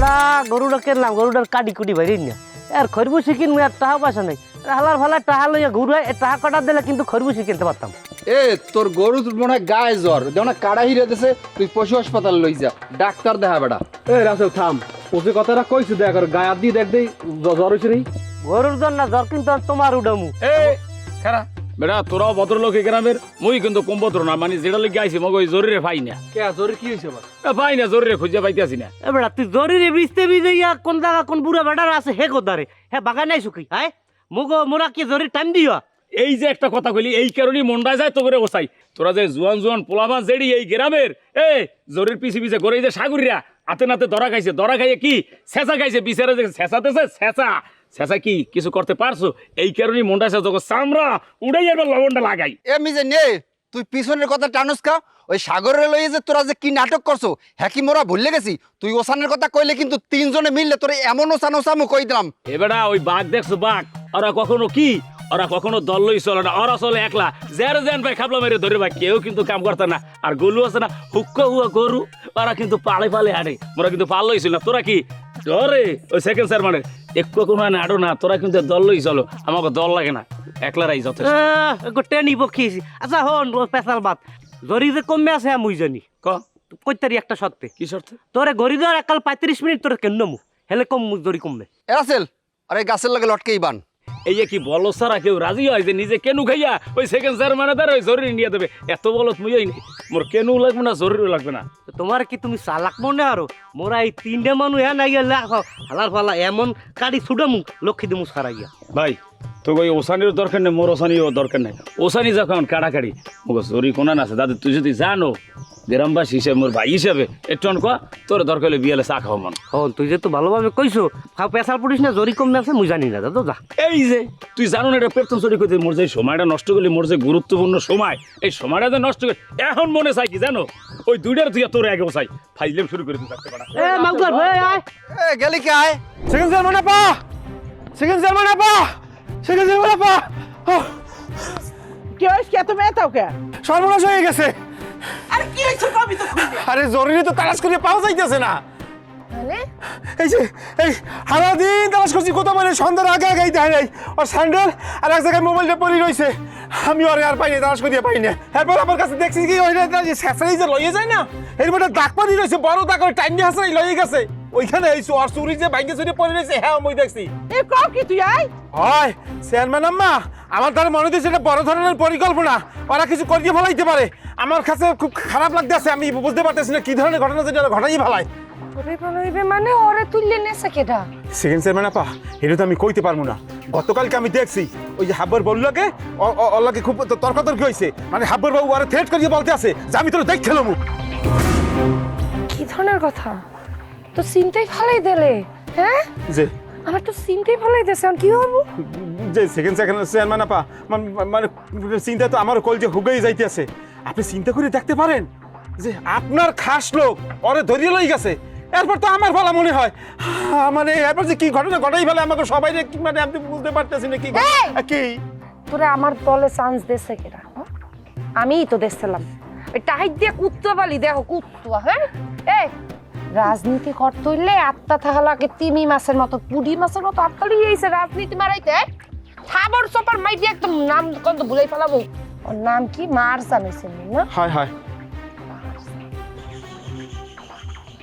এরা গরুটা কিনলাম গরুটার কাটি কুটি বাইরে না আর খরবুশি কিনবো আর টাকা পয়সা নেই। হালার টাকা লইয়া ঘুরে টাকা কটা দিলে কিন্তু খরবুশি কিনতে পারতাম। এ তোর গরু মনে হয় গায়ে জ্বর। যেমন কাড়া হিরে দিছে তুই পশু হাসপাতাল লই যা। ডাক্তার দেখা বেড়া। এ রাসেল থাম। যে কথাটা কইছে দেখ আর গায়ে দিয়ে দেখ দেই জ্বর হয়েছে নেই গরুর জন্য জ্বর কিন্তু তোমার উডামু। এ খারা। বেটা তোরাও ভদ্রলোক এই গ্রামের মুই কিন্তু কম ভদ্র না মানে যেটা লেগে আইছি মগ ওই জরুরি পাই না কে জ্বরে কি হয়েছে পাই না জরুরি খুঁজে পাইতেছি না। এবার তুই জরিরে বিজতে বিজে ইয়া কোন জায়গা কোন বুড়া বেটার আছে হে কোদারে? হে বাগান নাই শুকি হায়? মুগো মোরা কি জরি টাইম দিও এই যে একটা কথা কইলি এই কারণেই মন্ডায় যায় তো করে বসাই। তোরা যে জুয়ান জুয়ান পোলাবান জেডি এই গ্রামের এ জরির পিছি পিছে এই যে সাগরিয়া হাতে নাতে ধরা খাইছে। ধরা খাইয়ে কি? ছেঁচা খাইছে বিচারে যে ছেঁচাতেছে ছেঁচা। ছেঁচা কি কিছু করতে পারছ? এই কারণেই মন্ডাইছে যখন চামড়া উড়াই এবার লবণটা লাগাই। এ মিজে নে তুই পিছনের কথা টানুস কা? ওই সাগরের লইয়ে যে তোরা যে কি নাটক করছ হ্যাঁ কি মোরা ভুলে গেছি? তুই ওসানের কথা কইলে কিন্তু তিনজনে মিললে তোরে এমন ওসান ওসামু কই দিলাম। এবারে ওই বাঘ দেখছ বাঘ? ওরা কখনো কি? ওরা কখনো দল লই চলে না ওরা চলে একলা। জের জেন ভাই খাবলা মেরে ধরে ভাই কেউ কিন্তু কাম করতে না। আর গরু আছে না হুক্ক হুয়া গরু ওরা কিন্তু পালে পালে হাঁটে। মোরা কিন্তু পাল লইছিল না। তোরা কি? ধরে ওই সেকেন্ড স্যার মানে একটু কোনো নাড়ো না তোরা কিন্তু দল লই চলো আমাকে দল লাগে না একলারাই যথেষ্ট গোটে নিব খেয়েছি আচ্ছা হন পেশাল বাত জরি যে কমে আছে মুই জানি। ক? কইতারি একটা শর্তে? কি শর্তে? তোরে গরি দেওয়ার একাল পঁয়ত্রিশ মিনিট তোর কেন মু হেলে কম জরি কমবে। এ রাসেল আরে গাছের লাগে লটকেই বান। এই যে কি বলো সারা কেউ রাজি হয় যে নিজে কেনু খাইয়া ওই সেকেন্ড স্যার মানে তার ওই জরুরি নিয়ে দেবে? এত বলত মুই নেই মোর কেনু লাগবে না জরুরি লাগবে না। তোমার কি তুমি চালাক মনে আরও? মোরা এই তিনটে মানুষ হ্যাঁ নাই হালার ফালা এমন কাড়ি ছুটামু লক্ষ্মী দিমু সারা গিয়া। ভাই তো ওই ওসানির দরকার নেই মোর ওসানিও দরকার নেই। ওসানি যখন কাড়াকাড়ি মুখে জরি কোনা না আছে দাদা তুই যদি জানো গ্রামবাসী হিসেবে মোর ভাই হিসেবে একটু কয়া তোর দরকার হলে বিয়ালে চা খাওয়া মন। হন তুই যে তো ভালোভাবে কইছো খাও পেশাল পড়িস না জরি কমে আছে মুই জানি না দাদা যা। এই যে তুই জানো না এটা পেতন চুরি করতে মোর যে সময়টা নষ্ট করলি মোর যে গুরুত্বপূর্ণ সময় এই সময়টা যে নষ্ট করে এখন মনে চাই কি জানো? ওই দুইটার তুই তোর আগে চাই ফাইজলেম শুরু করে দিতে থাকতে পারা। এ মাউগার ভাই আয়। এ গেলি কে আয়? সেকেন্ড আপা সেকেন্ড আপা সেকেন্ড আপা কি হয়েছে এত মেয়েটাও কে সর্বনাশ হয়ে গেছে। হয়েছে কবি তো আরে জরুরি তো তালাশ করে পাওয়া যাইতেছে না। মানে এই যে এই সারা দিন তালাশ করছি কোথাও মানে সন্ধ্যার আগে আগে দেয় নাই। ওর স্যান্ডেল আর এক জায়গায় মোবাইলটা পড়ে রয়েছে আমি ওরে আর পাইনি তালাশ করিয়া পাই না এরপর আমার কাছে দেখছি কি ওই যে স্যাঁচড়াই যে লইয়ে যায় না এর মধ্যে দাগ পড়ে রয়েছে বড় দাগ ওই টাইম দিয়ে হাসড়াই লইয়ে গেছে। ওইখানে এই চোর চুরি যে বাইকে চুরি পড়ে রয়েছে হ্যাঁ আমি দেখছি। এ কও কি তুই আই হয় চেয়ারম্যান আম্মা আমার তার মনে হচ্ছে এটা বড় ধরনের পরিকল্পনা। ওরা কিছু করিয়ে ফেলাইতে পারে। আমার কাছে খুব খারাপ লাগতেছে আমি বুঝতে পারতেছি না কি ধরনের ঘটনা যেটা ঘটাই ফেলায়। ওরে মানে ওরে তুললে নেছে কেডা? সেকেন্ড চেয়ারম্যান আপা এটা তো আমি কইতে পারব না। গতকালকে আমি দেখছি ওই যে হাব্বর বললোকে ওলাকে খুব তর্কাতর্কি হয়েছে মানে হাব্বর বাবু আরে থ্রেট করিয়ে বলতে আছে যে আমি তোর দেখছিলাম কি ধরনের কথা? তো চিন্তাই ফালাই দিলে হ্যাঁ? যে। আমার তো চিন্তাই ফালাই দিয়েছে আমি কি হব যে সেকেন্ড সেকেন্ড চেয়ারম্যান আপা মান- মানে চিন্তা তো আমার কল যে হুগেই যাইতেছে। আপনি চিন্তা করে দেখতে পারেন যে আপনার খাস লোক ওরে ধরিয়ে লই গেছে। এরপর তো আমার ভালো মনে হয়। মানে এরপর যে কি ঘটনা ঘটাই ফেলে আমাকে সবাই মানে আপনি বুঝতে পারতেছি না কি কি? তোরে আমার দলে চান্স দিয়েছে কেডা হ্যাঁ? আমিই তো দেখছিলাম ওই টাইট দিয়ে কুত্তা বালি দেখো কুত্তা হ্যাঁ? এই! রাজনীতি করতে হইলে আত্মা থাকা লাগে তিমি মাছের মতো, পুডি মাছের মতো। আত্মালি এইছে রাজনীতি মারাইতে থাবর চপার মাইটি একদম নাম কত ভুলাই ফেলাবো। ওর নাম কি? মার জানাইছে না? হয় হয়।